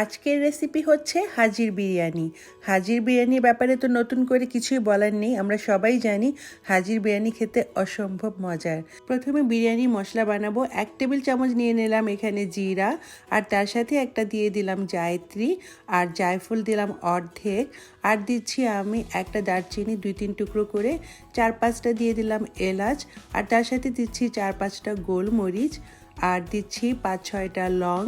আজকের রেসিপি হচ্ছে হাজির বিরিয়ানি। হাজির বিরিয়ানির ব্যাপারে তো নতুন করে কিছুই বলার নেই, আমরা সবাই জানি হাজির বিরিয়ানি খেতে অসম্ভব মজার। প্রথমে বিরিয়ানি মশলা বানাবো, এক টেবিল চামচ নিয়ে নিলাম এখানে জিরা, আর তার সাথে একটা দিয়ে দিলাম জায়ত্রী, আর জায়ফুল দিলাম অর্ধেক, আর দিচ্ছি আমি একটা দারচিনি দুই তিন টুকরো করে, চার পাঁচটা দিয়ে দিলাম এলাচ, আর তার সাথে দিচ্ছি চার পাঁচটা গোলমরিচ, আর দিচ্ছি পাঁচ ছয়টা লং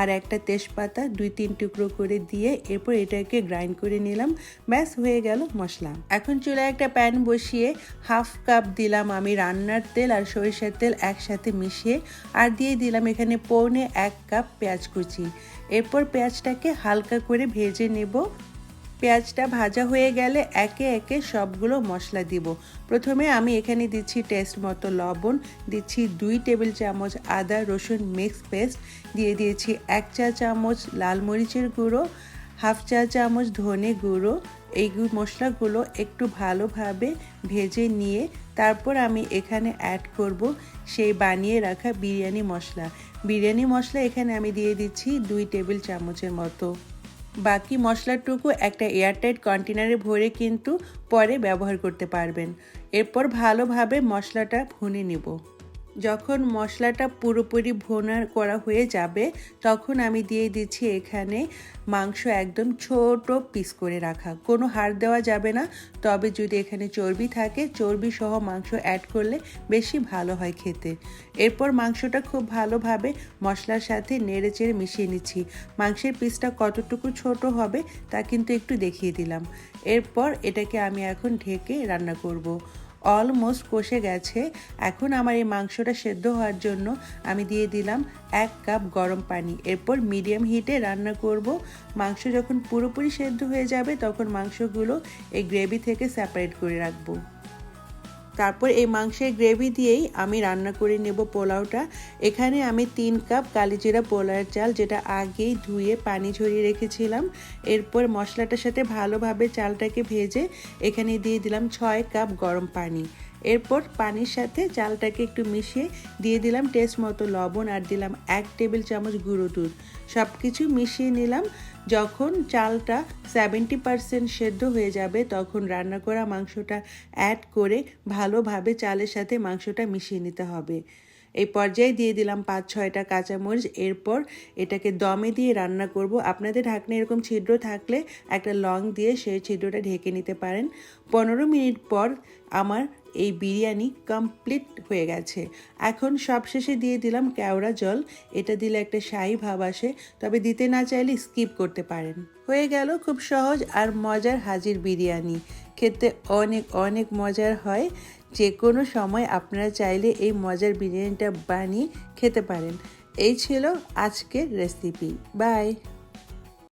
আর একটা তেজপাতা দুই, তিন টুকরো করে দিয়ে এরপর এটাকে গ্রাইন্ড করে নিলাম। ব্যাস, হয়ে গেল মশলা। এখন চুলে একটা প্যান বসিয়ে হাফ কাপ দিলাম আমি রান্নার তেল আর সরিষার তেল একসাথে মিশিয়ে আর দিয়ে দিলাম এখানে পৌনে এক কাপ পেঁয়াজ কুচি। এরপর পেঁয়াজটাকে হালকা করে ভেজে নেব। পেঁয়াজটা ভাজা হয়ে গেলে একে একে সবগুলো মশলা দিব। প্রথমে আমি এখানে দিচ্ছি টেস্ট মতো লবণ, দিচ্ছি দুই টেবিল চামচ আদা রসুন মিক্স পেস্ট, দিয়ে দিয়েছি এক চা চামচ লাল মরিচের গুঁড়ো, হাফ চা চামচ ধনে গুঁড়ো। এই মশলাগুলো একটু ভালোভাবে ভেজে নিয়ে তারপর আমি এখানে অ্যাড করব সেই বানিয়ে রাখা বিরিয়ানি মশলা। বিরিয়ানি মশলা এখানে আমি দিয়ে দিচ্ছি দুই টেবিল চামচের মতো। বাকি মশলাটুকু একটা এয়ারটাইট কন্টেনারে ভরে কিন্তু পরে ব্যবহার করতে পারবেন। এরপর ভালোভাবে মশলাটা ভুনে নেব। যখন মশলাটা পুরোপুরি ভোনা করা হয়ে যাবে, তখন আমি দিয়ে দিচ্ছি এখানে মাংস একদম ছোট পিস করে রাখা। কোনো হাড় দেওয়া যাবে না, তবে যদি এখানে চর্বি থাকে চর্বি সহ মাংস অ্যাড করলে বেশি ভালো হয় খেতে। এরপর মাংসটা খুব ভালোভাবে মশলার সাথে নেড়ে চেড়ে মিশিয়ে নিচ্ছি। মাংসের পিসটা কতটুকু ছোট হবে, তা কিন্তু একটু দেখিয়ে দিলাম। এরপর এটাকে আমি এখন ঢেকে রান্না করব। অলমোস্ট কষে গেছে। এখন আমার এই মাংসটা সেদ্ধ হওয়ার জন্য আমি দিয়ে দিলাম এক কাপ গরম পানি। এরপর মিডিয়াম হিটে রান্না করব। মাংস যখন পুরোপুরি সেদ্ধ হয়ে যাবে, তখন মাংসগুলো এই গ্রেভি থেকে সেপারেট করে রাখব। তারপর এই মাংসের গ্রেভি দিয়েই আমি রান্না করে নেব পোলাওটা। এখানে আমি তিন কাপ কালিজিরা পোলাওয়ের চাল, যেটা আগেই ধুয়ে পানি ঝরিয়ে রেখেছিলাম। এরপর মশলাটার সাথে ভালোভাবে চালটাকে ভেজে এখানে দিয়ে দিলাম ছয় কাপ গরম পানি। এরপর পানির সাথে চালটাকে একটু মিশিয়ে দিয়ে দিলাম টেস্ট মতো লবণ আর দিলাম এক টেবিল চামচ গুঁড়ো দুধ। সব কিছু মিশিয়ে নিলাম। যখন চালটা সেভেন্টি পারসেন্ট সেদ্ধ হয়ে যাবে, তখন রান্না করা মাংসটা অ্যাড করে ভালোভাবে চালের সাথে মাংসটা মিশিয়ে নিতে হবে। এই পর্যায়ে দিয়ে দিলাম পাঁচ ছয়টা কাঁচামরিচ। এরপর এটাকে দমে দিয়ে রান্না করব। আপনাদের ঢাকনা এরকম ছিদ্র থাকলে একটা লং দিয়ে সেই ছিদ্রটা ঢেকে নিতে পারেন। পনেরো মিনিট পর আমার এই বিরিয়ানি কমপ্লিট হয়ে গেছে। এখন সবশেষে দিয়ে দিলাম কেওড়া জল। এটা দিলে একটা শাহি ভাব আসে, তবে দিতে না চাইলে স্কিপ করতে পারেন। হয়ে গেল খুব সহজ আর মজার হাজির বিরিয়ানি। খেতে অনেক অনেক মজার হয়। যে কোনো সময় আপনারা চাইলে এই মজার বিরিয়ানিটা বানিয়ে খেতে পারেন। এই ছিল আজকের রেসিপি বাই